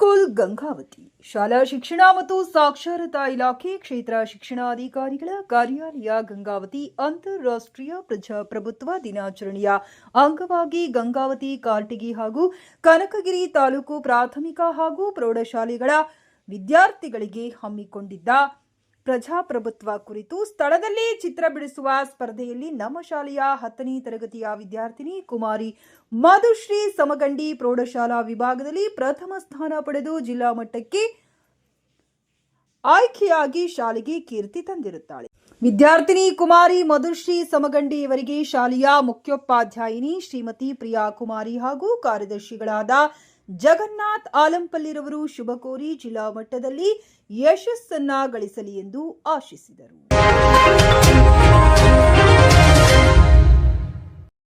ಗಂಗಾವತಿ. ಶಾಲಾ ಶಿಕ್ಷಣ ಮತ್ತು ಸಾಕ್ಷರತಾ ಇಲಾಖೆ ಕ್ಷೇತ್ರ ಶಿಕ್ಷಣಾಧಿಕಾರಿಗಳ ಕಾರ್ಯಾಲಯ ಗಂಗಾವತಿ ಅಂತಾರಾಷ್ಟ್ರೀಯ ಪ್ರಜಾಪ್ರಭುತ್ವ ದಿನಾಚರಣೆಯ ಅಂಗವಾಗಿ ಗಂಗಾವತಿ ಕಾರ್ಟಿಗಿ ಹಾಗೂ ಕನಕಗಿರಿ ತಾಲೂಕು ಪ್ರಾಥಮಿಕ ಹಾಗೂ ಪ್ರೌಢಶಾಲೆಗಳ ವಿದ್ಯಾರ್ಥಿಗಳಿಗೆ ಹಮ್ಮಿಕೊಂಡಿದ್ದ ಪ್ರಜಾಪ್ರಭುತ್ವ ಕುರಿತು ಸ್ಥಳದಲ್ಲಿ ಚಿತ್ರ ಬಿಡಿಸುವ ಸ್ಪರ್ಧೆಯಲ್ಲಿ ನಮ್ಮ ಶಾಲೆಯ ಹತ್ತನೇ ತರಗತಿಯ ವಿದ್ಯಾರ್ಥಿನಿ ಕುಮಾರಿ ಮಧುಶ್ರೀ ಸಮಗಂಡಿ ಪ್ರೌಢಶಾಲಾ ವಿಭಾಗದಲ್ಲಿ ಪ್ರಥಮ ಸ್ಥಾನ ಪಡೆದು ಜಿಲ್ಲಾ ಮಟ್ಟಕ್ಕೆ ಆಯ್ಕೆಯಾಗಿ ಶಾಲೆಗೆ ಕೀರ್ತಿ ತಂದಿರುತ್ತಾಳೆ. ವಿದ್ಯಾರ್ಥಿನಿ ಕುಮಾರಿ ಮಧುಶ್ರೀ ಸಮಗಂಡಿ ಇವರಿಗೆ ಶಾಲೆಯ ಮುಖ್ಯೋಪಾಧ್ಯಾಯಿನಿ ಶ್ರೀಮತಿ ಪ್ರಿಯಾ ಕುಮಾರಿ ಹಾಗೂ ಕಾರ್ಯದರ್ಶಿಗಳಾದ ಜಗನ್ನಾಥ್ ಆಲಂಪಲ್ಲಿರವರು ಶುಭ ಕೋರಿ ಜಿಲ್ಲಾ ಮಟ್ಟದಲ್ಲಿ ಯಶಸ್ಸನ್ನ ಗಳಿಸಲಿ ಎಂದು ಆಶಿಸಿದರು.